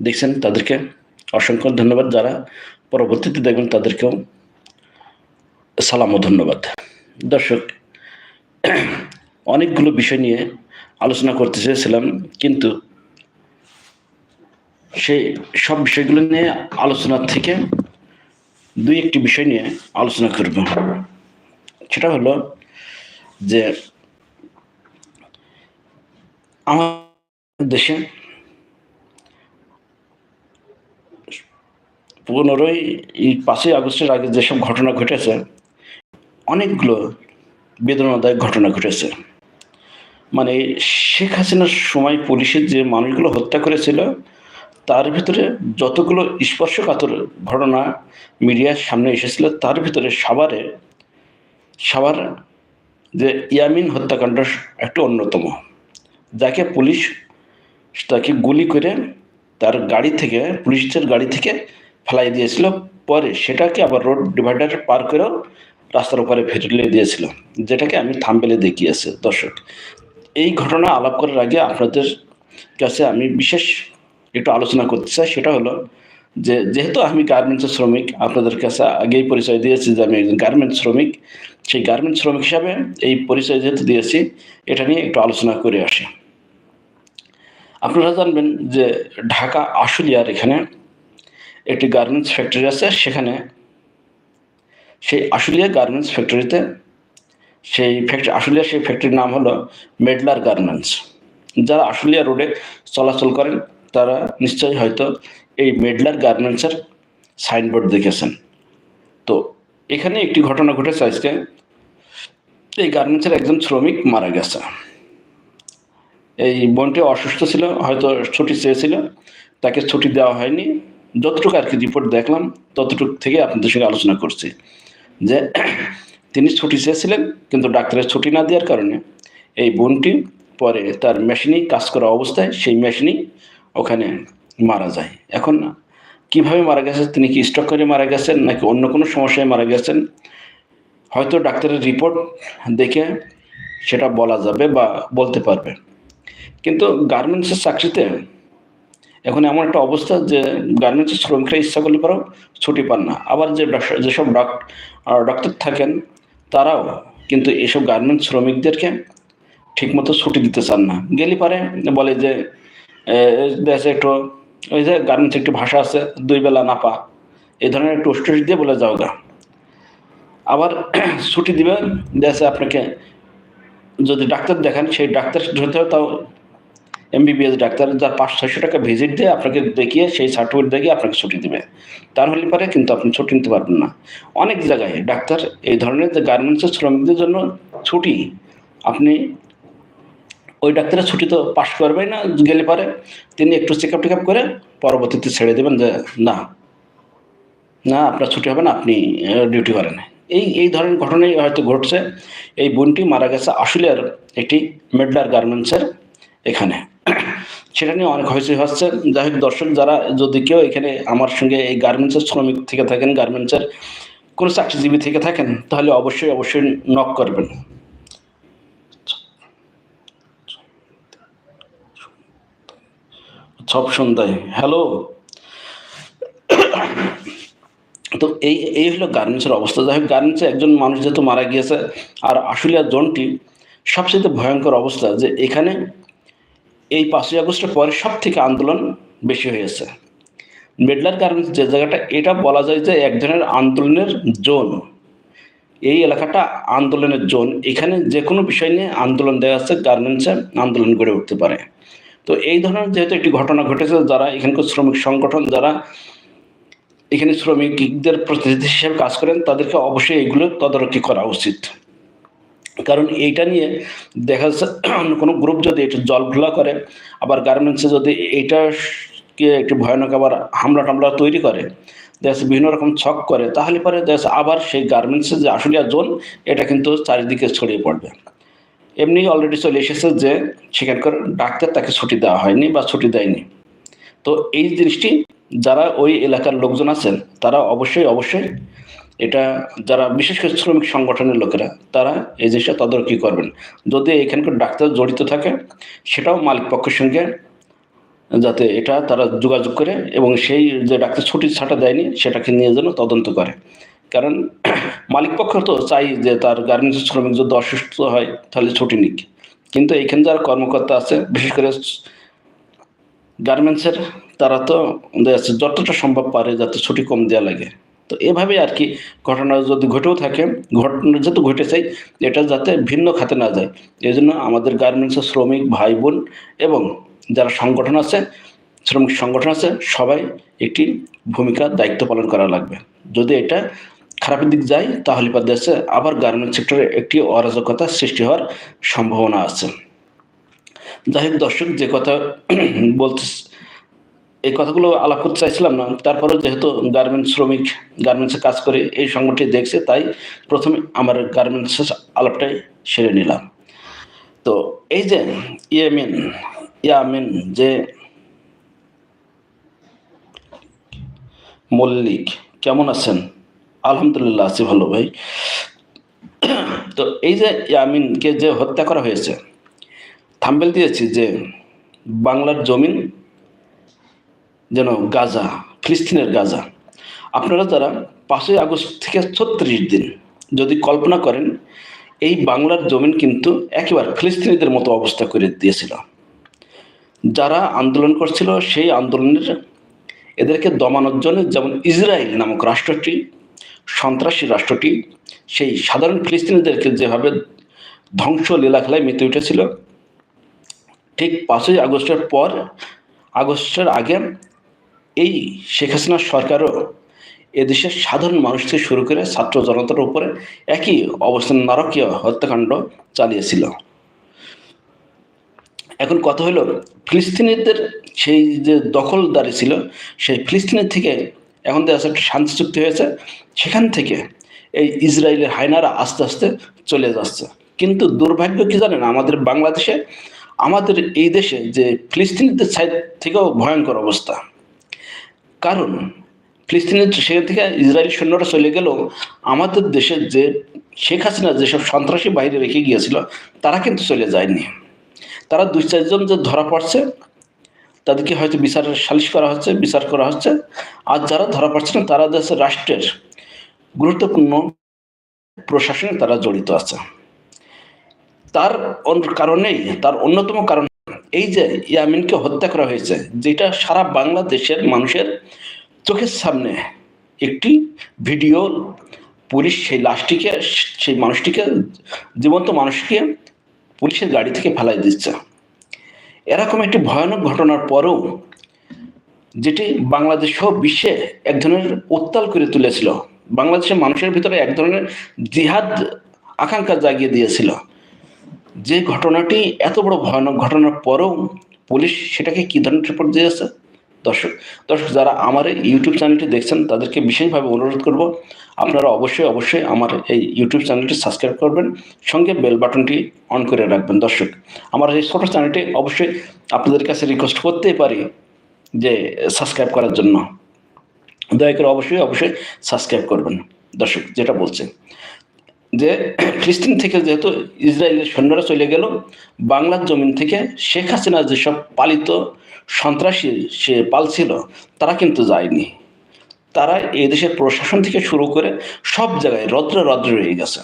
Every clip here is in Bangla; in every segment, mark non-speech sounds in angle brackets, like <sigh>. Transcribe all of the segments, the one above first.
দেখছেন তাদেরকে অসংখ্য ধন্যবাদ। যারা পরবর্তীতে দেখবেন তাদেরকেও সালাম ও ধন্যবাদ। দর্শক, অনেকগুলো বিষয় নিয়ে আলোচনা করতে চেয়েছিলাম, কিন্তু সেই সব বিষয়গুলো নিয়ে আলোচনার থেকে দুই একটি বিষয় নিয়ে আলোচনা করব। সেটা হলো যে আমার দেশে পনেরোই এই পাঁচই আগস্টের আগে যেসব ঘটনা ঘটেছে, অনেকগুলো বেদনাদায়ক ঘটনা ঘটেছে। মানে শেখ হাসিনার সময় পুলিশের যে মানুষগুলো হত্যা করেছিল, তার ভিতরে যতগুলো স্পর্শকাতর ঘটনা মিডিয়ার সামনে এসেছিল, তার ভিতরে সবারে সবার যে ইয়ামিন হত্যাকাণ্ড একটু অন্যতম। যাকে পুলিশ তাকে গুলি করে তার গাড়ি থেকে, পুলিশের গাড়ি থেকে ফেলাই দিয়েছিল, পরে সেটাকে আবার রোড ডিভাইডার পার করেও রাস্তার উপরে ফেলে দিয়েছিল, যেটাকে আমি থামবেলে দেখিয়েছি দর্শক, এই ঘটনা আলাপ করার আগে আপনাদের কাছে আমি বিশেষ একটু আলোচনা করতে চাই, সেটা হলো যে, যেহেতু আমি গার্মেন্টসের শ্রমিক, আপনাদের কাছে আগেই পরিচয় দিয়েছি যে আমি একজন গার্মেন্টস শ্রমিক, সেই গার্মেন্টস শ্রমিক হিসাবে এই পরিচয় যেহেতু দিয়েছি, এটা নিয়ে একটু আলোচনা করে আসি। আপনারা জানবেন যে ঢাকা আশুলিয়ার এখানে একটি গার্মেন্টস ফ্যাক্টরি আছে, সেখানে সেই আশুলিয়া গার্মেন্টস ফ্যাক্টরিতে সেই ফ্যাক্টরি আশুলিয়া সেই ফ্যাক্টরির নাম হলো মেডলার গার্মেন্টস যারা আশুলিয়া রোডে চলাচল করেন, তারা নিশ্চয়ই হয়তো এই মেডলার গার্মেন্টসের সাইনবোর্ড দেখেছেন। তো এখানে একটি ঘটনা ঘটেছে আজকে। এই গার্মেন্টসের একজন শ্রমিক মারা গেছে। এই বোনটি অসুস্থ ছিল, হয়তো ছুটি চেয়েছিল, তাকে ছুটি দেওয়া হয়নি। যতটুকু আর কি রিপোর্ট দেখলাম, ততটুকু থেকে আপনাদের সঙ্গে আলোচনা করছি। যে তিনি ছুটি চেয়েছিলেন, কিন্তু ডাক্তারের ছুটি না দেওয়ার কারণে এই বোনটি পরে তার মেশিনেই কাজ করা অবস্থায় সেই মেশিনেই ওখানে মারা যায়। এখন কীভাবে মারা গেছে, তিনি কি স্ট্রোক করে মারা গেছেন, নাকি অন্য কোনো সমস্যায় মারা গেছেন, হয়তো ডাক্তারের রিপোর্ট দেখে সেটা বলা যাবে বা বলতে পারবে। কিন্তু গার্মেন্টসের চাকরিতে এখন এমন একটা অবস্থা যে গার্মেন্টসের শ্রমিকরা ইচ্ছা করলে পরেও ছুটি পান না। আবার যে যেসব ডক্টর থাকেন, তারাও কিন্তু এসব গার্মেন্টস শ্রমিকদেরকে ঠিকমতো ছুটি দিতে চান না। গেলে পারে বলে যে দেশে একটু, ওই যে গার্মেন্টস একটি ভাষা আছে, দুই বেলা না পা এই ধরনের একটু উষ্টি দিয়ে বলে যাও গা। আবার <clears throat> ছুটি দিবে, দেশে আপনাকে যদি ডাক্তার দেখেন, সেই ডাক্তার ধরতে তাও এমবিবিএস ডাক্তার যার পাঁচ ছয়শো টাকা ভিজিট দিয়ে আপনাকে দেখিয়ে সেই সার্টিফিকেট দেখিয়ে আপনাকে ছুটি দেবে। তার হলে পারে কিন্তু আপনি ছুটি নিতে পারবেন না। অনেক জায়গায় ডাক্তার এই ধরনের যে গার্মেন্টসের শ্রমিকদের জন্য ছুটি, আপনি ওই ডাক্তারের ছুটি তো পাশ করবেই না, গেলে পারে তিনি একটু চেক আপ টেক আপ করে পরবর্তীতে ছেড়ে দেবেন যে, না না, আপনার ছুটি হবে না, আপনি ডিউটি করেন। এই এই ধরনের ঘটনাই হয়তো ঘটছে। এই বোনটি মারা গেছে আশুলিয়ার একটি মেডলার গার্মেন্টসের এখানে। <clears throat> সেটা নিয়ে অনেক হয়েছে হচ্ছে। যাই হোক, দর্শক যারা যদি কেউ এখানে আমার সঙ্গে এই গার্মেন্টসের শ্রমিক থেকে থাকেন, গার্মেন্টসের কোনো চাকরিজীবী থেকে থাকেন, তাহলে অবশ্যই অবশ্যই নক করবেন। সব সন্ধ্যায়। হ্যালো <clears throat> তো এই এই হলো গার্মেন্টসের অবস্থা। যাই হোক, গার্মেন্টসে একজন মানুষ যেহেতু মারা গিয়েছে, আর আশুলিয়া জোনটি সবচেয়ে ভয়ঙ্কর অবস্থা যে এখানে এই পাঁচই আগস্টের পরে সব থেকে আন্দোলন বেশি হয়েছে। মেডলার গার্মেন্টস যে জায়গাটা, এটা বলা যায় যে এক ধরনের আন্দোলনের জোন। এই এলাকাটা আন্দোলনের জোন। এখানে যে কোনো বিষয় নিয়ে আন্দোলন দেওয়া আছে, গার্মেন্টসে আন্দোলন গড়ে উঠতে পারে। তো এই ধরনের যেহেতু একটি ঘটনা ঘটেছে, যারা এখানকার শ্রমিক সংগঠন, যারা এখানে শ্রমিকদের প্রতিনিধি হিসেবে কাজ করেন, তাদেরকে অবশ্যই এগুলো তদারকি করা উচিত। কারণ এইটা নিয়ে দেখা যাচ্ছে কোনো গ্রুপ যদি একটু জল ঘোলা করে, আবার গার্মেন্টসে যদি এইটাকে একটু ভয়ানক আবার হামলা টামলা তৈরি করে, দেখা বিভিন্ন রকম ছক করে, তাহলে পরে দেখা আবার সেই গার্মেন্টসের যে আশুলিয়া জোন, এটা কিন্তু চারিদিকে ছড়িয়ে পড়বে। এমনি অলরেডি চলে এসেছে যে সেখানকার ডাক্তার তাকে ছুটি দেওয়া হয়নি বা ছুটি দেয়নি। তো এই জিনিসটি যারা ওই এলাকার লোকজন আছেন, তারা অবশ্যই অবশ্যই এটা যারা, বিশেষ করে শ্রমিক সংগঠনের লোকেরা, তারা এই জিনিসটা তদারকি করবেন। যদি এখানকার ডাক্তার জড়িত থাকে, সেটাও মালিক পক্ষের সঙ্গে যাতে এটা তারা যোগাযোগ করে এবং সেই যে ডাক্তার ছুটি ছাটা দেয়নি, সেটাকে নিয়ে যেন তদন্ত করে। কারণ <clears throat> মালিক পক্ষ তো চাই যে তার গার্মেন্টস শ্রমিক যদি অসুস্থ হয়, তাহলে ছুটি নিক। কিন্তু এইখানে যারা কর্মকর্তা আছে, বিশেষ করে গার্মেন্টসের, তারা তো যতটা সম্ভব পারে যাতে ছুটি কম দেওয়া লাগে। তো এভাবে আর কি ঘটনা যদি ঘটেও থাকে ঘটনা যেহেতু ঘটেছে, এটা যাতে ভিন্ন খাতে না যায়। এই জন্য আমাদের গার্মেন্টসের শ্রমিক ভাই বোন এবং যারা সংগঠন আছে, শ্রমিক সংগঠন আছে, সবাই একটি ভূমিকা, দায়িত্ব পালন করা লাগবে। যদি এটা খারাপের দিক যায়, তাহলে দেশে আবার গার্মেন্টস সেক্টরে একটি অরাজকতা সৃষ্টি হওয়ার সম্ভাবনা আছে। যাই হোক দর্শক, যে কথা <clears throat> বলতে এই কথাগুলো আলাপ করতে চাইছিলাম না। তারপরে যেহেতু গার্মেন্টস শ্রমিক গার্মেন্টসে কাজ করে, এই সংগঠনটি দেখছে, তাই প্রথমে আমার গার্মেন্টসের আলাপটাই সেরে নিলাম। তো এই যে ইয়ামিন ইয়ামিন যে মল্লিক, কেমন আছেন? আলহামদুলিল্লাহ, আছি ভালো ভাই। তো এই যে ইয়ামিনকে যে হত্যা করা হয়েছে, থাম্বেল দিয়েছি যে বাংলার জমিন যেন গাজা ফিলিস্তিনের গাজা। আপনারা যারা পাঁচই আগস্ট থেকে ছত্রিশ দিন যদি কল্পনা করেন, এই বাংলার জমিন কিন্তু একেবারে ফিলিস্তিনিদের মতো অবস্থা করে দিয়েছিল। যারা আন্দোলন করছিল, সেই আন্দোলনের এদেরকে দমানোর জন্য যেমন ইসরায়েল নামক রাষ্ট্রটি, সন্ত্রাসী রাষ্ট্রটি, সেই সাধারণ ফিলিস্তিনিদেরকে যেভাবে ধ্বংস লীলা খেলায় মেতে উঠেছিল, ঠিক পাঁচই আগস্টের পর, আগস্টের আগে এই শেখ হাসিনার সরকারও এদেশের সাধারণ মানুষ থেকে শুরু করে ছাত্র জনতার উপরে একই অবস্থান নারকীয় হত্যাকাণ্ড চালিয়েছিল। এখন কথা হলো, ফিলিস্তিনিদের সেই যে দখলদারি ছিল, সেই ফিলিস্তিনের থেকে এখন দেখা একটা শান্তি চুক্তি হয়েছে, সেখান থেকে এই ইসরায়েলের হায়নারা আস্তে আস্তে চলে যাচ্ছে। কিন্তু দুর্ভাগ্য কি জানেন? আমাদের বাংলাদেশে, আমাদের এই দেশে যে ফিলিস্তিনিদের সাইড থেকেও ভয়ঙ্কর অবস্থা। কারণ ফিলিস্তিনের সেখান থেকে ইসরায়েল সৈন্যরা চলে গেলেও আমাদের দেশের যে শেখ হাসিনা যেসব সন্ত্রাসী বাইরে রেখে গিয়েছিল, তারা কিন্তু চলে যায়নি। তারা দুই চারজন যে ধরা পড়ছে, তাদেরকে হয়তো বিচার সালিশ করা হচ্ছে, বিচার করা হচ্ছে। আর যারা ধরা পড়ছে না, তারা দেশের রাষ্ট্রের গুরুত্বপূর্ণ প্রশাসনে তারা জড়িত আছে। তার কারণেই, তার অন্যতম কারণ এই যে ইয়ামিনকে হত্যা করা হয়েছে, যেটা সারা বাংলাদেশের মানুষের চোখের সামনে একটি ভিডিও, পুলিশ সেই লাশটিকে, সেই মানুষটিকে, জীবন্ত মানুষকে পুলিশের গাড়ি থেকে ফেলাই দিচ্ছে। এরকম একটি ভয়ানক ঘটনার পরেও যেটি বাংলাদেশ সহ বিশ্বে এক ধরনের উত্তাল করে তুলেছিল। বাংলাদেশের মানুষের ভিতরে এক ধরনের জিহাদ আকাঙ্ক্ষা জাগিয়ে দিয়েছিল। যে ঘটনাটি এত বড় ভয়ানক ঘটনার পরেও পুলিশ সেটাকে কী ধরনের রিপোর্ট দিয়েছে দর্শক দর্শক, যারা আমার এই ইউটিউব চ্যানেলটি দেখছেন, তাদেরকে বিশেষভাবে অনুরোধ করব, আপনারা অবশ্যই অবশ্যই আমার এই ইউটিউব চ্যানেলটি সাবস্ক্রাইব করবেন, সঙ্গে বেল বাটনটি অন করে রাখবেন। দর্শক, আমার এই ছোটো চ্যানেলটি অবশ্যই আপনাদের কাছে রিকোয়েস্ট করতেই পারি যে সাবস্ক্রাইব করার জন্য। দয়া করে অবশ্যই অবশ্যই সাবস্ক্রাইব করবেন। দর্শক, যেটা বলছে যে ফিলিস্তিন থেকে যেহেতু ইসরায়েলের সৈন্যরা চলে গেল, বাংলার জমিন থেকে শেখ হাসিনা যেসব পালিত সন্ত্রাসী সে পালছিল, তারা কিন্তু যায়নি। তারা এই দেশের প্রশাসন থেকে শুরু করে সব জায়গায় রদ্র রদ্র রয়ে গেছে।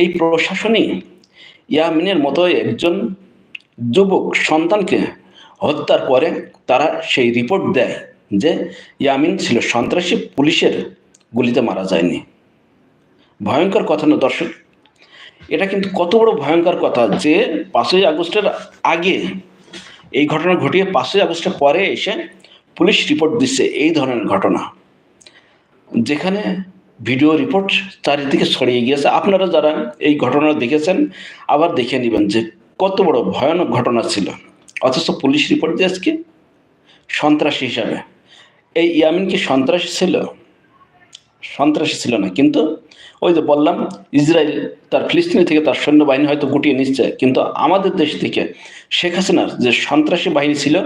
এই প্রশাসনই ইয়ামিনের মতো একজন যুবক সন্তানকে হত্যার পরে তারা সেই রিপোর্ট দেয় যে ইয়ামিন ছিল সন্ত্রাসী, পুলিশের গুলিতে মারা যায়নি। ভয়ঙ্কর কথা না, দর্শক? এটা কিন্তু কত বড় ভয়ঙ্কর কথা যে পাঁচই আগস্টের আগে এই ঘটনা ঘটিয়ে পাঁচই আগস্টের পরে এসে পুলিশ রিপোর্ট দিচ্ছে এই ধরনের ঘটনা। যেখানে ভিডিও রিপোর্ট চারিদিকে ছড়িয়ে গিয়েছে। আপনারা যারা এই ঘটনা দেখেছেন, আবার দেখে নেবেন যে কত বড় ভয়ানক ঘটনা ছিল। অথচ পুলিশ রিপোর্ট দিয়ে আজকে সন্ত্রাসী হিসাবে। এই ইয়ামিন কি সন্ত্রাসী ছিল সন্ত্রাসী ছিল না কিন্তু ওই যে বললাম, ইসরায়েল তার ফিলিস্তিনি থেকে তার সৈন্যবাহিনী হয়তো গুটিয়ে নিচ্ছে, কিন্তু আমাদের দেশ থেকে শেখ হাসিনার যে সন্ত্রাসী বাহিনী ছিল,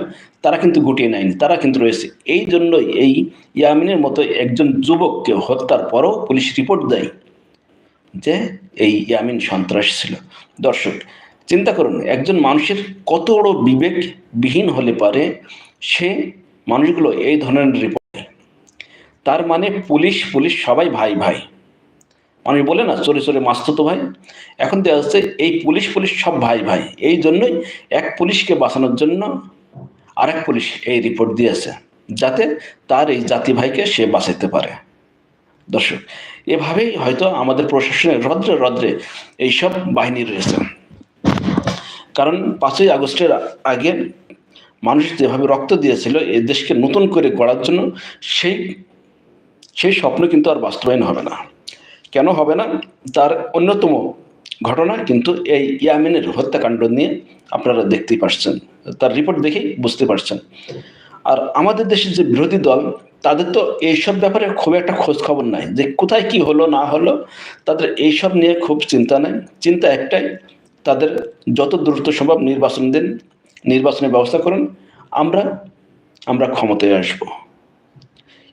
তারা কিন্তু গুটিয়ে নেয়নি, তারা কিন্তু রয়েছে এই জন্যই এই ইয়ামিনের মতো একজন যুবককে হত্যার পরও পুলিশ রিপোর্ট দেয় যে এই ইয়ামিন সন্ত্রাসী ছিল দর্শক, চিন্তা করুন, একজন মানুষের কত বড় বিবেক বিহীন হলে পারে, সে মানুষগুলো এই ধরনের রিপোর্ট। তার মানে পুলিশ পুলিশ সবাই ভাই ভাই। মানুষ বলে না, চোরে চোরে মাস্তুতো ভাই। এখন দেখা যাচ্ছে এই পুলিশ পুলিশ সব ভাই ভাই। এই জন্যই এক পুলিশকে বাঁচানোর জন্য আরেক পুলিশ এই রিপোর্ট দিয়েছে, যাতে তার এই জাতি ভাইকে সে বাঁচাতে পারে। দর্শক, এভাবেই হয়তো আমাদের প্রশাসনের রদ্রে রদ্রে এইসব বাহিনী রয়েছে। কারণ পাঁচই আগস্টের আগে মানুষ যেভাবে রক্ত দিয়েছিল এই দেশকে নতুন করে গড়ার জন্য সেই সেই স্বপ্ন কিন্তু আর বাস্তবায়ন হবে না। কেন হবে না? তার অন্যতম ঘটনা কিন্তু এই ইয়ামিনের হত্যাকাণ্ড নিয়ে আপনারা দেখতেই পারছেন। তার রিপোর্ট দেখেই বুঝতে পারছেন। আর আমাদের দেশের যে বিরোধী দল, তাদের তো এইসব ব্যাপারে খুব একটা খোঁজ খবর নাই যে কোথায় কি হলো, না হলো, তাদের এইসব নিয়ে খুব চিন্তা নেই। চিন্তা একটাই, তাদের যত দ্রুত সম্ভব নির্বাচন দিন, নির্বাচনের ব্যবস্থা করুন। আমরা আমরা ক্ষমতায় আসব।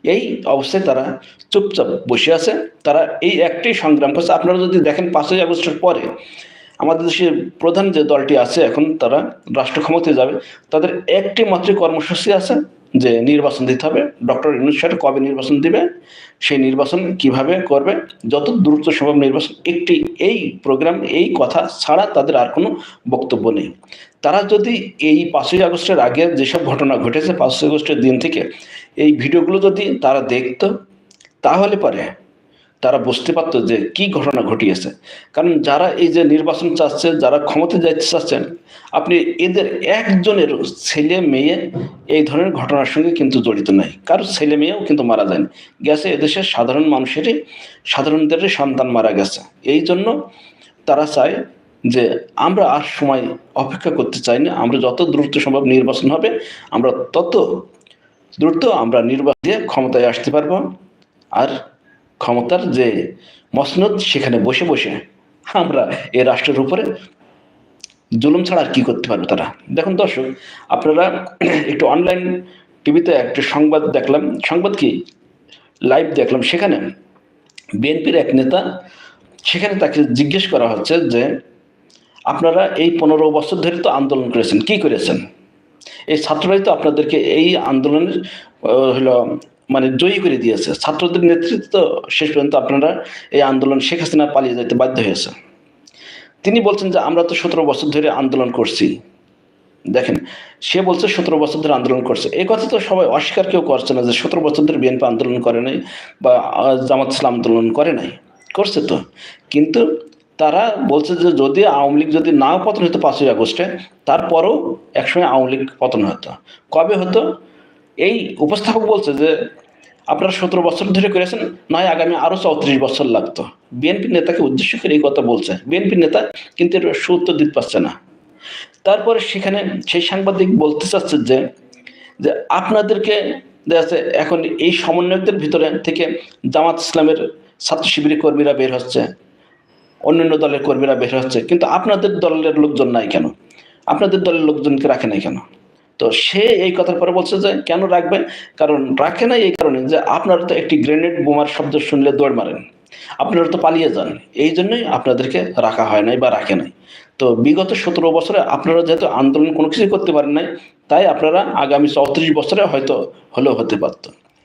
এই অবস্থায় তারা চুপচাপ বসে আছে। তারা এই একটাই সংগ্রাম করছে। আপনারা যদি দেখেন, পাঁচই আগস্টের পরে আমাদের দেশের প্রধান যে দলটি আছে, এখন তারা রাষ্ট্র ক্ষমতায় যাবে। তাদের একটি মাত্র কর্মসূচি আছে যে নির্বাচন দিতে হবে। ডক্টর ইউনুস কবে নির্বাচন দিবে, সেই নির্বাচন কীভাবে করবে, যত দ্রুত সম্ভব নির্বাচন। একটি এই প্রোগ্রাম, এই কথা ছাড়া তাদের আর কোনো বক্তব্য নেই। তারা যদি এই পাঁচই আগস্টের আগে যেসব ঘটনা ঘটেছে, পাঁচই আগস্টের দিন থেকে এই ভিডিওগুলো যদি তারা দেখত, তাহলে পরে তারা বুঝতে পারতো যে কি ঘটনা ঘটিয়েছে। কারণ যারা এই যে নির্বাচন চাচ্ছে, যারা ক্ষমতা যাইতে চাচ্ছেন, আপনি এদের একজনের ছেলে, মেয়ে এই ধরনের ঘটনার সঙ্গে কিন্তু জড়িত নাই। কারও ছেলে, মেয়েও কিন্তু মারা যায়নি। গেছে এদেশের সাধারণ মানুষেরই সাধারণদেরই সন্তান মারা গেছে। এই জন্য তারা চায় যে আমরা আর সময় অপেক্ষা করতে চাই না। আমরা যত দ্রুত সম্ভব নির্বাচন হবে, আমরা তত দ্রুত আমরা নির্বাচন ক্ষমতায় আসতে পারব। আর ক্ষমতার যে মসনদ, সেখানে বসে বসে আমরা এই রাষ্ট্রের উপরে জুলুম ছাড়া আর কি করতে পারবে তারা? দেখুন দর্শক, আপনারা একটু অনলাইন টিভিতে একটা সংবাদ দেখলাম। সংবাদ কি? লাইভ দেখলাম। সেখানে বিএনপির এক নেতা, সেখানে তাকে জিজ্ঞেস করা হচ্ছে যে, আপনারা এই পনেরো বছর ধরে তো আন্দোলন করেছেন, কি করেছেন? এই ছাত্ররাই তো আপনাদেরকে এই আন্দোলনের হলো মানে জয়ী করে দিয়েছে। ছাত্রদের নেতৃত্ব শেষ পর্যন্ত আপনারা এই আন্দোলন শেখ হাসিনা পালিয়ে যেতে বাধ্য হয়েছে। তিনি বলছেন যে, আমরা তো সতেরো বছর ধরে আন্দোলন করছি। দেখেন, সে বলছে, সতেরো বছর ধরে আন্দোলন করছে। এই কথা তো সবাই অস্বীকার কেউ করছে না যে, সতেরো বছর ধরে বিএনপি আন্দোলন করে নাই বা জামাত ইসলাম আন্দোলন করে নাই। করছে তো। কিন্তু তারা বলছে যে যদি আওয়ামী লীগ যদি নাও পতন হতো পাঁচই আগস্টে, তারপরও একসময় আওয়ামী লীগ পতন হতো। কবে হতো? এই উপস্থাপক বলছে যে আপনারা সতেরো বছর ধরে করেছেন, নয় আগামী আরও চৌত্রিশ বছর লাগতো। বিএনপি নেতাকে উদ্দেশ্য করে এই কথা বলছে। বিএনপি নেতা কিন্তু এর সুউত্তর দিতে পারছে না। তারপরে সেখানে সেই সাংবাদিক বলতে চাচ্ছে যে যে আপনাদেরকে যাচ্ছে এখন এই সমন্বয়কদের ভিতরে থেকে জামাত ইসলামের ছাত্র শিবিরের কর্মীরা বের হচ্ছে। অন্যান্য দলের কর্মীরা বের হচ্ছে, কিন্তু আপনাদের দলের লোকজন নাই কেন? আপনাদের দলের লোকজনকে রাখে নাই কেন? তো সে এই কথার পরে বলছে যে, কেন রাখবে? কারণ রাখে না এই কারণে যে, আপনারা তো একটি গ্রেনেড বোমার শব্দ শুনলে দৌড় মারেন। আপনারা তো পালিয়ে যান। এই জন্যই আপনাদেরকে রাখা হয় নাই বা রাখে নাই। তো বিগত সতেরো বছরে আপনারা যেহেতু আন্দোলন কোনো কিছুই করতে পারেন নাই, তাই আপনারা আগামী চৌত্রিশ বছরে হয়তো হলেও হতে পারত।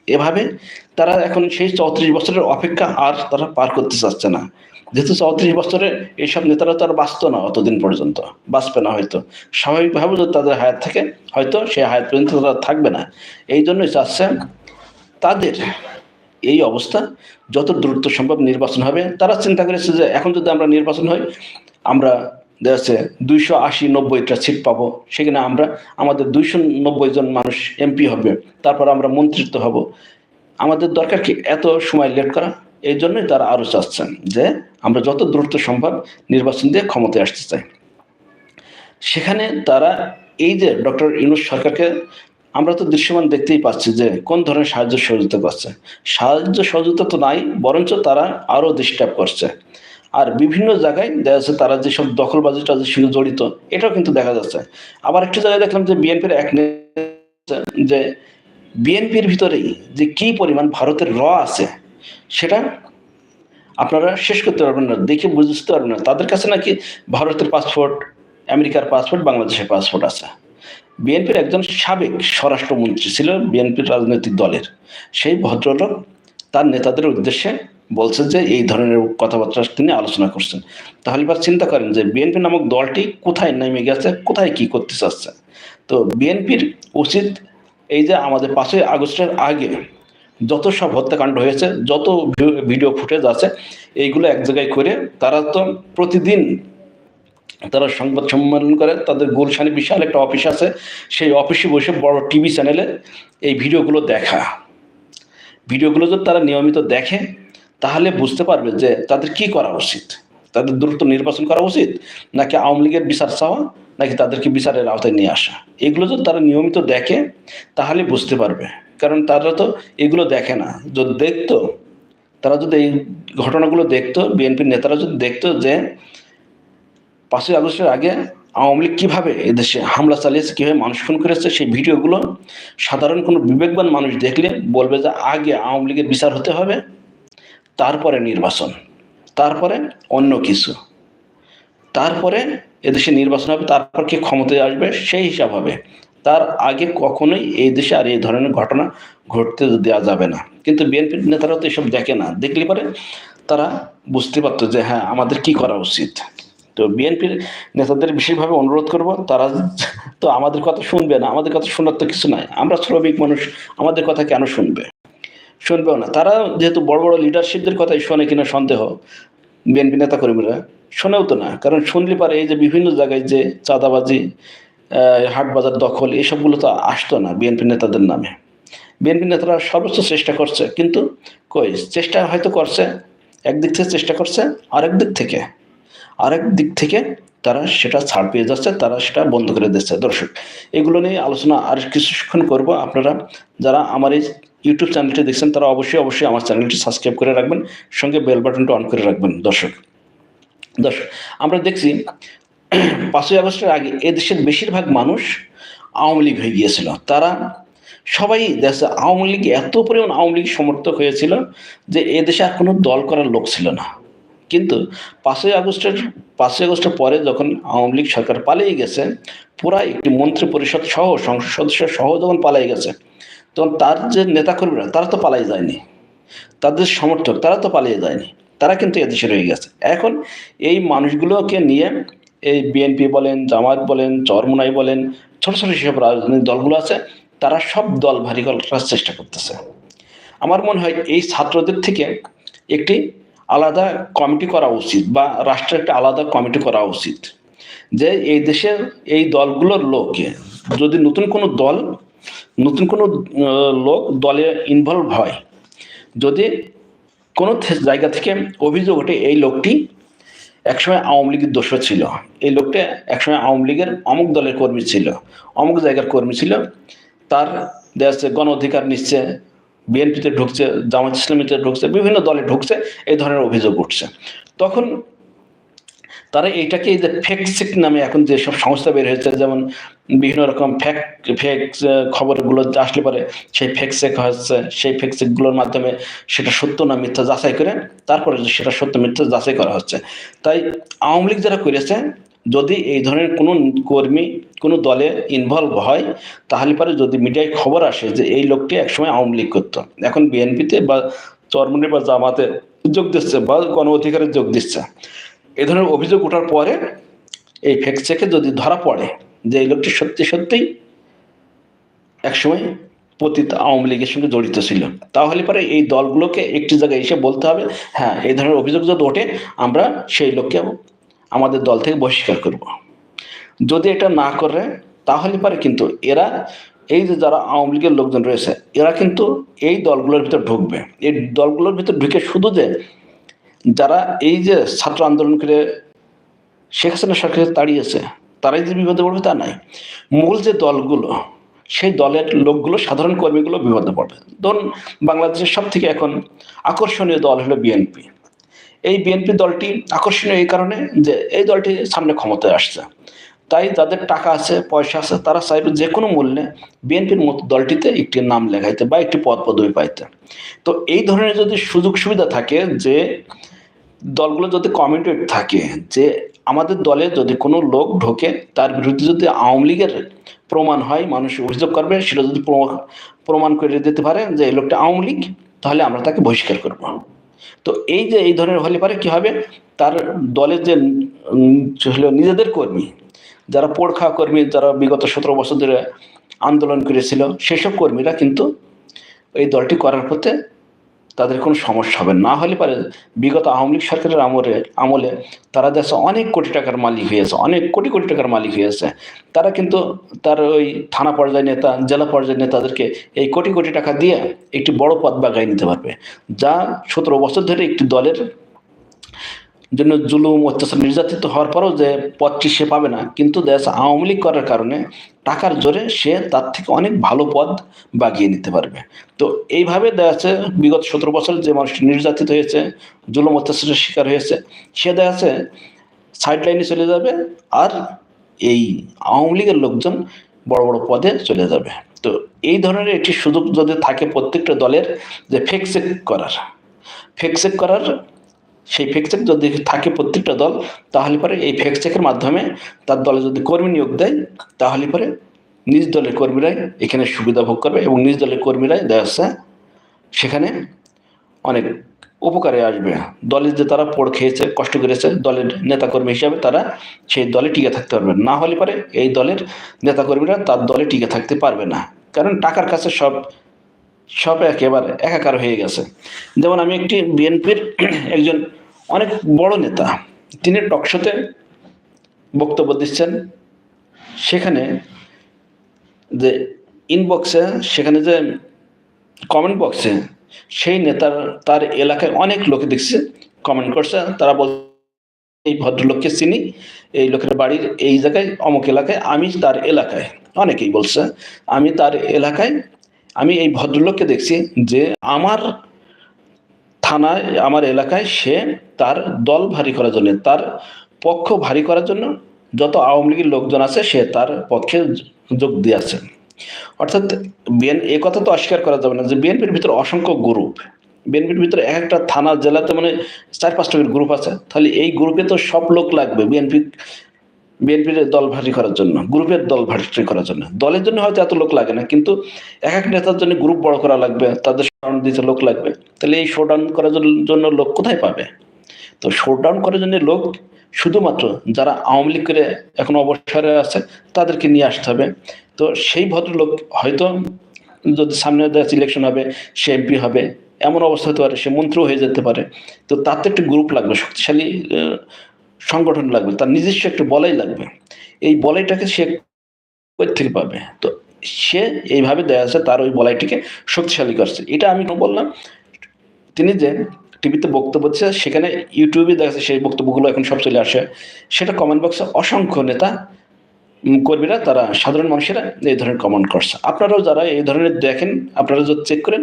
এভাবে তারা এখন সেই চৌত্রিশ বছরের অপেক্ষা আর তারা পার করতে চাচ্ছে না। যেহেতু চৌত্রিশ বছরে এইসব নেতারা তো আর বাঁচত না অতদিন পর্যন্ত, বাঁচবে না হয়তো। স্বাভাবিকভাবে যদি তাদের হায়াত থাকে, হয়তো সেই হায়াত পর্যন্ত তারা থাকবে না। এই জন্যই চাচ্ছে তাদের এই অবস্থা, যত দ্রুত সম্ভব নির্বাচন হবে। তারা চিন্তা করেছে যে এখন যদি আমরা নির্বাচন হই, আমরা যাচ্ছে দুইশো আশি নব্বইটা সিট পাবো। সেখানে আমরা, আমাদের দুইশো নব্বই জন মানুষ এমপি হবে। তারপর আমরা মন্ত্রিত্ব হব। আমাদের দরকার কি এত সময় লেট করা? এই জন্যই তারা আরও চাচ্ছেন যে আমরা যত দ্রুত সম্ভব নির্বাচন দিয়ে ক্ষমতায় আসতে চাই। সেখানে তারা এই যে ডক্টর ইউনুস সরকারকে আমরা তো দৃশ্যমান দেখতেই পাচ্ছি যে কোন ধরনের সাহায্য সহযোগিতা করছে। সাহায্য সহযোগিতা তো নাই, বরঞ্চ তারা আরও ডিস্টার্ব করছে। আর বিভিন্ন জায়গায় দেখা যাচ্ছে তারা যেসব দখলবাজি টাজির সঙ্গে জড়িত, এটাও কিন্তু দেখা যাচ্ছে। আবার একটা জায়গায় দেখলাম যে বিএনপির এক যে বিএনপির ভিতরেই যে কি পরিমাণ ভারতের র আছে, সেটা আপনারা শেষ করতে পারবেন না, দেখে বুঝতে পারবেন না। তাদের কাছে নাকি ভারতের পাসপোর্ট আমেরিকার পাসপোর্ট বাংলাদেশের পাসপোর্ট আছে। বিএনপির একজন সাবেক স্বরাষ্ট্রমন্ত্রী ছিল, বিএনপির রাজনৈতিক দলের। সেই ভদ্রলোক তার নেতাদের উদ্দেশ্যে বলছে যে, এই ধরনের কথাবার্তা তিনি আলোচনা করছেন। তাহলে এবার চিন্তা করেন যে, বিএনপি নামক দলটি কোথায় নেমে গেছে, কোথায় কি করতে চাচ্ছে? তো বিএনপির উচিত এই যে, আমাদের পাঁচই আগস্টের আগে যত সব হত্যাকাণ্ড হয়েছে, যত ভিডিও ফুটেজ আছে, এইগুলো এক জায়গায় করে তারা তো প্রতিদিন তারা সংবাদ সম্মেলন করে, তাদের গুলশানে বিশাল একটা অফিস আছে, সেই অফিসে বসে বড় টিভি চ্যানেলে এই ভিডিওগুলো দেখা। ভিডিওগুলো যদি তারা নিয়মিত দেখে, তাহলে বুঝতে পারবে যে তাদের কি করা উচিত? তাদের দ্রুত নির্বাচন করা উচিত, নাকি আওয়ামী লীগের বিচার চাওয়া, নাকি তাদেরকে বিচারের আওতায় নিয়ে আসা? এগুলো যদি তারা নিয়মিত দেখে, তাহলে বুঝতে পারবে। কারণ তারা তো এগুলো দেখে না। যদি দেখতো, তারা যদি এই ঘটনাগুলো দেখতো বিএনপির নেতারা যদি দেখতো যে পাঁচই আগস্টের আগে আওয়ামী লীগ কীভাবে এদেশে হামলা চালিয়েছে, কীভাবে মানুষ খুন করেছে, সেই ভিডিওগুলো সাধারণ কোনো বিবেকবান মানুষ দেখলে বলবে যে আগে আওয়ামী লীগের বিচার হতে হবে, তারপরে নির্বাচন, তারপরে অন্য কিছু। তারপরে এদেশে নির্বাচন হবে, তারপর কে ক্ষমতায় আসবে, সেই হিসাব হবে। তার আগে কখনোই এই দেশে আর এই ধরনের ঘটনা ঘটতে দেওয়া যাবে না। কিন্তু বিএনপির নেতারা তো এসব দেখে না। দেখলে পরে তারা বুঝতে পারতো যে হ্যাঁ আমাদের কি করা উচিত। তো বিএনপির নেতাদের বিশেষভাবে অনুরোধ করব, তারা তো আমাদের কথা শুনবে না। আমাদের কথা শোনার তো কিছু নাই। আমরা শ্রমিক মানুষ, আমাদের কথা কেন শুনবে? শুনবেও না। তারা যেহেতু বড় বড় লিডারশিপদের কথাই শোনে কিনা সন্দেহ বিএনপি নেতা কর্মীরা শোনেও তো না। কারণ শুনলে পারে এই যে বিভিন্ন জায়গায় যে চাঁদাবাজি আহ, হাট বাজার দখল এইসবগুলো তো আসতো না বিএনপি নেতাদের নামে। বিএনপি নেতারা সর্বোচ্চ চেষ্টা করছে কিন্তু কই চেষ্টা হয়তো করছে একদিক থেকে চেষ্টা করছে আরেক দিক থেকে। আরেক দিক থেকে তারা সেটা ছাড় পেয়ে যাচ্ছে তারা সেটা বন্ধ করে দিচ্ছে। দর্শক এগুলো নিয়ে আলোচনা আর কিছুক্ষণ করব। আপনারা যারা আমার এই ইউটিউব চ্যানেলটি দেখছেন তারা অবশ্যই অবশ্যই আমার চ্যানেলটি সাবস্ক্রাইব করে রাখবেন সঙ্গে বেল বাটনটা অন করে রাখবেন। দর্শক দর্শক আমরা দেখছি পাঁচই আগস্টের আগে এদেশের বেশিরভাগ মানুষ আওয়ামী লীগ হয়ে গিয়েছিল। তারা সবাই দেশে আওয়ামী লীগ এত পরিমাণ আওয়ামী লীগ সমর্থক হয়েছিল যে এদেশে আর কোনো দল করার লোক ছিল না। কিন্তু পাঁচই আগস্টের পাঁচই আগস্টের পরে যখন আওয়ামী লীগ সরকার পালিয়ে গেছে, পুরা একটি মন্ত্রী পরিষদ সহ, সংসদ সদস্য সহ যখন পালিয়ে গেছে, তখন তার যে নেতাকর্মীরা, তারা তো পালাই যায়নি। তাদের সমর্থক, তারা তো পালিয়ে যায়নি। তারা কিন্তু এদেশে রয়ে গেছে। এখন এই মানুষগুলোকে নিয়ে এই বিএনপি বলেন জামাত বলেন, চরমোনাই বলেন, ছোট ছোট যেসব রাজনৈতিক দলগুলো আছে, তারা সব দল ভারী করার চেষ্টা করতেছে। আমার মনে হয় এই ছাত্রদের থেকে একটি আলাদা কমিটি করা উচিত বা রাষ্ট্রের একটা আলাদা কমিটি করা উচিত যে এই দেশের এই দলগুলোর লোকে যদি নতুন কোনো দল, নতুন কোনো লোক দলে ইনভলভ হয়, যদি কোনো জায়গা থেকে অভিযোগ ওঠে এই লোকটি একসময় আওয়ামী লীগের দোষও ছিল। এই লোকটা একসময় আওয়ামী লীগের অমুক দলের কর্মী ছিল, অমুক জায়গার কর্মী ছিল। তার যাচ্ছে গণ অধিকার নিচ্ছে, বিএনপিতে ঢুকছে, জামাত ইসলামীতে ঢুকছে, বিভিন্ন দলে ঢুকছে, এই ধরনের অভিযোগ উঠছে। তখন তারা এইটাকে এই যে ফেক সিক নামে এখন যে সব সংস্থা বের হয়েছে, যেমন বিভিন্ন রকম ফেক ফেক খবরগুলো আসলে পরে সেই ফেক চেক হচ্ছে, সেই ফেক চেকগুলোর মাধ্যমে সেটা সত্য না মিথ্যা যাচাই করে, তারপরে সেটা সত্য মিথ্যা যাচাই করা হচ্ছে। তাই আওয়ামী লীগ যারা করেছে, যদি এই ধরনের কোনো কর্মী, কোনো দলে ইনভলভ হয়, তাহলে পরে যদি মিডিয়ায় খবর আসে যে এই লোকটি একসময় আওয়ামী লীগ করতো, এখন বিএনপিতে বা চরমনি বা জামাতে যোগ দিচ্ছে বা গণ অধিকারে যোগ দিচ্ছে এ ধরনের অভিযোগ ওঠার পরে এই ফেক চেকে যদি ধরা পড়ে যে এই লোকটি সত্যি সত্যিই একসময় পতিত আওয়ামী লীগের সঙ্গে জড়িত ছিল, তাহলে পরে এই দলগুলোকে একটি জায়গায় এসে বলতে হবে হ্যাঁ এই ধরনের অভিযোগ যদি ওঠে, আমরা সেই লোককে আমাদের দল থেকে বহিষ্কার করব। যদি এটা না করে, তাহলে পরে কিন্তু এরা, এই যে যারা আওয়ামী লীগের লোকজন রয়েছে, এরা কিন্তু এই দলগুলোর ভিতর ঢুকবে। এই দলগুলোর ভিতর ঢুকে শুধু যে যারা এই যে ছাত্র আন্দোলন করে শেখ হাসিনা সরকারকে তাড়িয়েছে তারাই যে বিপদে পড়বে তা নাই মূল যে দলগুলো, সেই দলের লোকগুলো, সাধারণ কর্মীগুলো বিপদে পড়বে। ধরুন বাংলাদেশের সব থেকে এখন আকর্ষণীয় দল হলো বিএনপি। এই বিএনপি দলটি আকর্ষণীয় এই কারণে যে এই দলটি সামনে ক্ষমতায় আসছে। তাই যাদের টাকা আছে, পয়সা আছে, তারা চাইবে যে কোনো মূল্যে বিএনপির মতো দলটিতে একটি নাম লেখাইতে বা একটি পদ পদবি পাইতে। তো এই ধরনের যদি সুযোগ সুবিধা থাকে যে দলগুলো যদি কমিটেড থাকে যে আমাদের দলে যদি কোনো লোক ঢোকে, তার বিরুদ্ধে যদি আওয়ামী লীগের প্রমাণ হয় মানুষ অভিযোগ করবে, সেটা যদি প্রমা- প্রমাণ করে দিতে পারে যে এই লোকটা আওয়ামী লীগ, তাহলে আমরা তাকে বহিষ্কার করব। তো এই যে এই ধরনের হলে পারে কি হবে? তার দলের যে হলো নিজেদের কর্মী, যারা পোড়খা কর্মী, যারা বিগত সতেরো বছর ধরে আন্দোলন করেছিল, সেসব কর্মীরা কিন্তু এই দলটি করার পথে তাদের কোনো সমস্যা হবে না। হলে পারে বিগত আওয়ামী লীগ সরকারের আমলে আমলে তারা দেশে অনেক কোটি টাকার মালিক হয়েছে, অনেক কোটি কোটি টাকার মালিক হয়েছে। তারা কিন্তু তার ওই থানা পর্যায়ে নেতা, জেলা পর্যায়ের নেতাদেরকে এই কোটি কোটি টাকা দিয়ে একটি বড় পদ বাগায় নিতে পারবে। যা সতেরো বছর ধরে একটি দলের জন্য জুলুম, অত্যাচার, নির্যাতিত হওয়ার পরেও যে পদটি সে পাবে না। কিন্তু দেশ আওয়ামী লীগ করার কারণে টাকার জোরে সে তার থেকে অনেক ভালো পদ বাগিয়ে নিতে পারবে। তো এইভাবে দেখা যাচ্ছে বিগত সতেরো বছর যে মানুষটি নির্যাতিত হয়েছে, জুলুম, অত্যাচারের শিকার হয়েছে, সে দেখা যাচ্ছে সাইড লাইনে চলে যাবে আর এই আওয়ামী লীগের লোকজন বড় বড় পদে চলে যাবে। তো এই ধরনের একটি সুযোগ যদি থাকে প্রত্যেকটা দলের যে ফেক করার ফেক করার সেই ফেক চেক যদি থাকে প্রত্যেকটা দল, তাহলে পরে এই ফেক চেকের মাধ্যমে তার দলে যদি কর্মী নিয়োগ দেয়, তাহলে পরে নিজ দলের কর্মীরাই এখানে সুবিধা ভোগ করবে এবং নিজ দলের কর্মীরাই দেখা সেখানে অনেক উপকারে আসবে। দলের যে তারা পড় খেয়েছে, কষ্ট করেছে, দলের নেতাকর্মী হিসাবে তারা সেই দলে টিকে থাকতে পারবে। না হলে পরে এই দলের নেতাকর্মীরা তার দলে টিকে থাকতে পারবে না। কারণ টাকার কাছে সব সব একেবারে একাকার হয়ে গেছে। যেমন আমি একটি বিএনপির একজন অনেক বড় নেতা, তিনি টকশোতে বক্তব্য দিচ্ছেন। সেখানে যে ইনবক্সে সেখানে যে কমেন্ট বক্সে সেই নেতার, তার এলাকায় অনেক লোকে দেখছে কমেন্ট করছে। তারা বল, এই ভদ্রলোককে চিনি, এই লোকের বাড়ির এই জায়গায়, অমুক এলাকায়, আমি তার এলাকায়। অনেকেই বলছে, আমি তার এলাকায় আমি এই ভদ্রলোককে দেখছি যে আমার থানায়, আমার এলাকায় সে তার দল ভারী করার জন্য, তার পক্ষ ভারী করার জন্য যত আওয়ামী লীগের লোকজন আছে সে তার পক্ষে যোগ দিয়েছে অর্থাৎ বিএন, এ কথা তো অস্বীকার করা যাবে না যে বিএনপির ভিতরে অসংখ্য গ্রুপ বিএনপির ভিতরে এক একটা থানা, জেলাতে মানে চার পাঁচটা গ্রুপ আছে। তাহলে এই গ্রুপে তো সব লোক লাগবে। বিএনপি বিএনপির দল ভারী করার জন্য, গ্রুপের দল ভারী করার জন্য। দলের জন্য হয়তো এত লোক লাগে না, কিন্তু এক এক নেতার জন্য গ্রুপ বড় করা লাগবে, তাদের শোডাউন দিতে লোক লাগবে। তাহলে এই শোডাউন করার জন্য- লোক কোথায় পাবে? তো শোডাউন করার জন্য লোক শুধুমাত্র যারা আওয়ামী লীগ করে এখন অবসরে আছে, তাদেরকে নিয়ে আসতে হবে। তো সেই ভদ্রলোক হয়তো যদি সামনে ইলেকশন হবে, সে এমপি হবে, এমন অবস্থা হতে পারে, সে মন্ত্রীও হয়ে যেতে পারে। তো তার তো একটা গ্রুপ লাগবে, শক্তিশালী সংগঠন লাগবে, তার নিজস্ব একটা বলাই লাগবে। এই বলাইটাকে সে থেকে পাবে? তো সে এইভাবে দেয়া আছে, তার ওই বলাইটিকে শক্তিশালী করছে। এটা আমি বললাম? তিনি যে টিভিতে বক্তব্য দিচ্ছে, সেখানে ইউটিউবে দেখা যাচ্ছে সেই বক্তব্যগুলো এখন সব চলে আসে। সেটা কমেন্ট বক্সে অসংখ্য নেতা কর্মীরা, তারা সাধারণ মানুষেরা এই ধরনের কমেন্ট করছে। আপনারাও যারা এই ধরনের দেখেন, আপনারা যদি চেক করেন,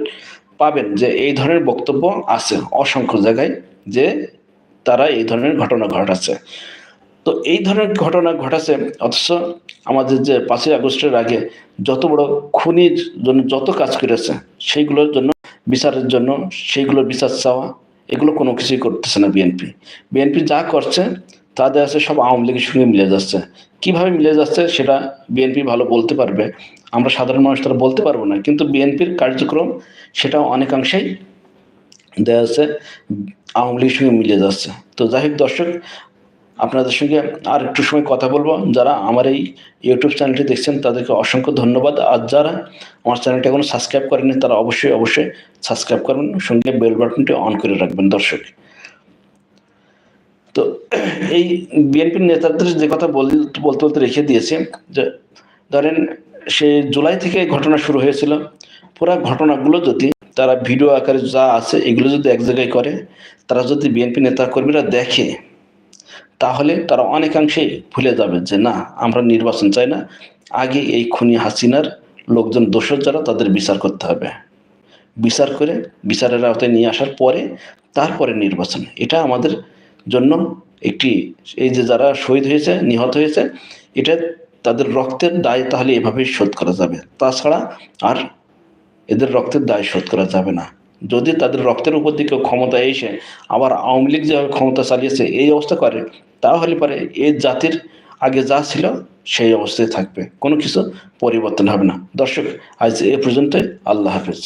পাবেন যে এই ধরনের বক্তব্য আছে অসংখ্য জায়গায় যে তারা এই ধরনের ঘটনা ঘটাচ্ছে। তো এই ধরনের ঘটনা ঘটাচ্ছে অথচ আমাদের যে পাঁচই আগস্টের আগে যত বড় খুনির জন্য যত কাজ করেছে, সেইগুলোর জন্য বিচারের জন্য সেইগুলোর বিচার চাওয়া, এগুলো কোনো কিছুই করতেছে না বিএনপি বিএনপি যা করছে তা দেখা যাচ্ছে সব আওয়ামী লীগের সঙ্গে মিলে যাচ্ছে। কীভাবে মিলে যাচ্ছে সেটা বিএনপি ভালো বলতে পারবে, আমরা সাধারণ মানুষ তারা বলতে পারব না, কিন্তু বিএনপির কার্যক্রম সেটা অনেকাংশেই দেখা যাচ্ছে আওয়ামী লীগের সঙ্গে মিলে যাচ্ছে। তো যাই হোক দর্শক, আপনাদের সঙ্গে আর একটু সময় কথা বলব। যারা আমার এই ইউটিউব চ্যানেলটি দেখছেন, তাদেরকে অসংখ্য ধন্যবাদ। আর যারা আমার চ্যানেলটি এখনও সাবস্ক্রাইব করেনি তারা অবশ্যই অবশ্যই সাবস্ক্রাইব করবেন। সঙ্গে বেল বাটনটি অন করে রাখবেন দর্শক। তো এই বিএনপির নেতাদের যে কথা বল- বলতে বলতে রেখে দিয়েছে, যে ধরেন সে জুলাই থেকে ঘটনা শুরু হয়েছিল। পুরো ঘটনাগুলো যদি তারা ভিডিও আকারে যা আছে, এগুলো যদি এক জায়গায় করে, তারা যদি বিএনপি নেতা কর্মীরা দেখে, তাহলে তারা অনেকাংশেই ভুলে যাবে যে না, আমরা নির্বাচন চাই না। আগে এই খুনি হাসিনার লোকজন দোষর যারা, তাদের বিচার করতে হবে। বিচার করে বিচারের আওতায় নিয়ে আসার পরে, তারপরে নির্বাচন। এটা আমাদের জন্য একটি, এই যে যারা শহীদ হয়েছে, নিহত হয়েছে, এটা তাদের রক্তের দায় তাহলে এভাবেই শোধ করা যাবে। তাছাড়া আর এদের রক্তের দায় শোধ করা যাবে না। যদি তাদের রক্তের উপর দিকে ক্ষমতা এসে আবার আওয়ামী লীগ যেভাবে ক্ষমতা চালিয়েছে, এই অবস্থা করে, তাহলে পরে এই জাতির আগে যা ছিল সেই অবস্থায় থাকবে। কোনো কিছু পরিবর্তন হবে না। দর্শক, আজ এ পর্যন্ত আল্লাহ হাফেজ।